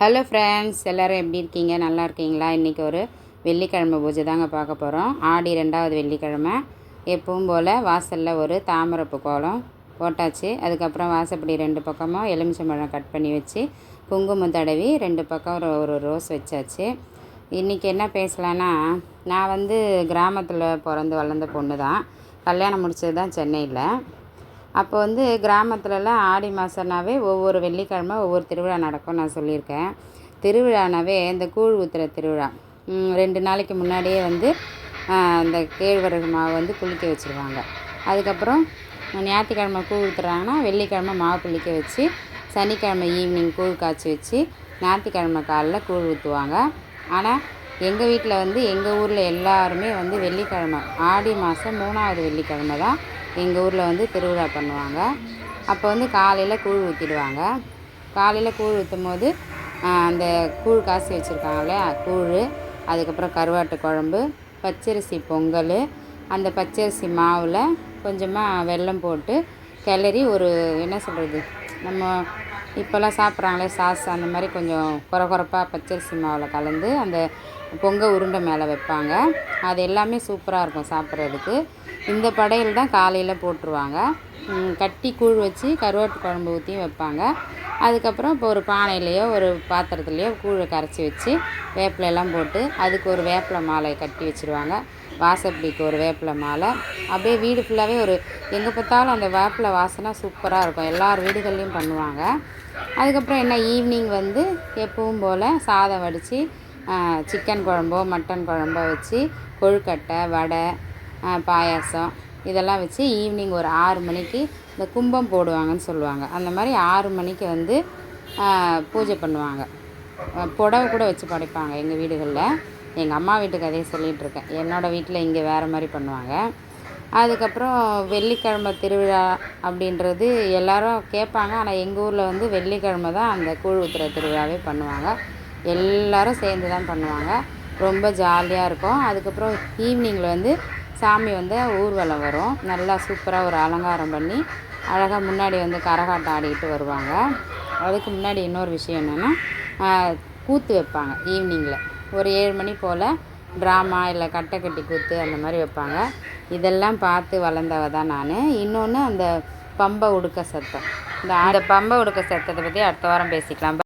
Hello friends எல்லோரும் எப்படி இருக்கீங்க? நல்லா இருக்கீங்களா? இன்றைக்கி ஒரு வெள்ளிக்கிழமை பூஜை தாங்க பார்க்க போகிறோம் ஆடி ரெண்டாவது வெள்ளிக்கிழமை. எப்பவும் போல் வாசலில் ஒரு தாமரப்பு கோலம் போட்டாச்சு. அதுக்கப்புறம் வாசப்படி ரெண்டு பக்கமும் எலுமிச்சம்பழம் கட் பண்ணி வச்சு குங்குமம் தடவி ரெண்டு பக்கம் ஒரு ஒரு ரோஸ் வச்சாச்சு. இன்றைக்கி என்ன பேசலான்னா நான் வந்து கிராமத்தில் பிறந்து வளர்ந்த பொண்ணு தான் கல்யாணம் முடிச்சது தான் சென்னையில். அப்போ வந்து கிராமத்துலலாம் ஆடி மாதம்னாவே ஒவ்வொரு வெள்ளிக்கிழமை ஒவ்வொரு திருவிழா நடக்கும் நான் சொல்லியிருக்கேன். திருவிழானாவே இந்த கூழ் ஊற்றுற திருவிழா. ரெண்டு நாளைக்கு முன்னாடியே வந்து அந்த கேழ்வரகு மாவு வந்து புளிக்க வச்சுருவாங்க. அதுக்கப்புறம் ஞாயிற்றுக்கிழமை கூழ் ஊற்றுறாங்கன்னா வெள்ளிக்கிழமை மாவு புளிக்க வச்சு சனிக்கிழமை ஈவினிங் கூழ் காய்ச்சி வச்சு ஞாயிற்றுக்கிழமை காலைல கூழ் ஊற்றுவாங்க ஆனால் எங்கள் வீட்டில் வந்து எங்கள் ஊரில் எல்லாருமே வந்து வெள்ளிக்கிழமை ஆடி மாதம் மூணாவது வெள்ளிக்கிழமை தான் எங்கள் ஊரில் வந்து திருவிழா பண்ணுவாங்க. அப்போ வந்து காலையில் கூழ் ஊற்றிடுவாங்க காலையில் கூழ் ஊற்றும் போது அந்த கூழ் காசி வச்சுருக்காங்க இல்லையா? கூழ் அதுக்கப்புறம் கருவாட்டு குழம்பு பச்சரிசி பொங்கல் அந்த பச்சரிசி மாவில் கொஞ்சமாக வெல்லம் போட்டு கிளறி ஒரு என்ன சொல்கிறது நம்ம இப்போல்லாம் சாப்பிட்றாங்களே சாஸ் அந்த மாதிரி கொஞ்சம் குறை குறைப்பாக பச்சரிசி மாவில் கலந்து அந்த பொங்க உருண்டை மேலே வைப்பாங்க. அது எல்லாமே சூப்பராக இருக்கும் சாப்பிட்றதுக்கு. இந்த படையல் தான் காலையில் போட்டுருவாங்க. கட்டி கூழ் வச்சு கருவாட்டு குழம்பு ஊற்றியும் வைப்பாங்க. அதுக்கப்புறம் இப்போ ஒரு பானையிலையோ ஒரு பாத்திரத்துலையோ கூழை கரைச்சி வச்சு வேப்பிலையெல்லாம் போட்டு அதுக்கு ஒரு வேப்பிலை மாலை கட்டி வச்சுருவாங்க. வாசப்படிக்கு ஒரு வேப்பிலை மாலை. அப்படியே வீடு ஃபுல்லாகவே ஒரு எங்கே பார்த்தாலும் அந்த வேப்பிலை வாசனை சூப்பராக இருக்கும். எல்லார் வீடுகள்லையும் பண்ணுவாங்க. அதுக்கப்புறம் என்ன ஈவினிங் வந்து எப்பவும் போல் சாதம் வடித்து சிக்கன் குழம்போ மட்டன் குழம்போ வச்சு கொழுக்கட்டை வடை பாயாசம். இதெல்லாம் வச்சு ஈவினிங் ஒரு ஆறு மணிக்கு இந்த கும்பம் போடுவாங்கன்னு சொல்லுவாங்க. அந்த மாதிரி ஆறு மணிக்கு வந்து பூஜை பண்ணுவாங்க. புடவை கூட வச்சு படைப்பாங்க எங்கள் வீடுகளில். எங்கள் அம்மா வீட்டு கதையை சொல்லிகிட்ருக்கேன் என்னோடய வீட்டில் இங்கே வேறு மாதிரி பண்ணுவாங்க. அதுக்கப்புறம் வெள்ளிக்கிழமை திருவிழா அப்படின்றது எல்லாரும் கேட்பாங்க. ஆனால் எங்கள் ஊரில் வந்து வெள்ளிக்கிழமை தான் அந்த கூழ் ஊத்துற திருவிழாவே பண்ணுவாங்க. எல்லாரும் சேர்ந்து தான் பண்ணுவாங்க. ரொம்ப ஜாலியாக இருக்கும். அதுக்கப்புறம் ஈவினிங்கில் வந்து சாமி வந்து ஊர்வலம் வரும். நல்லா சூப்பராக ஒரு அலங்காரம் பண்ணி அழகாக முன்னாடி வந்து கரகாட்டம் ஆடிக்கிட்டு வருவாங்க. அதுக்கு முன்னாடி இன்னொரு விஷயம் என்னென்னா கூத்து வைப்பாங்க ஈவினிங்கில் ஒரு ஏழு மணி போல் ட்ராமா இல்லை கட்டை கட்டி கூத்து அந்த மாதிரி வைப்பாங்க. இதெல்லாம் பார்த்து வளர்ந்தவ தான் நான். இன்னொன்று அந்த பம்பை உடுக்க சத்தம். இந்த அந்த பம்பை உடுக்க சத்தத்தை பற்றி அடுத்த வாரம் பேசிக்கலாம்.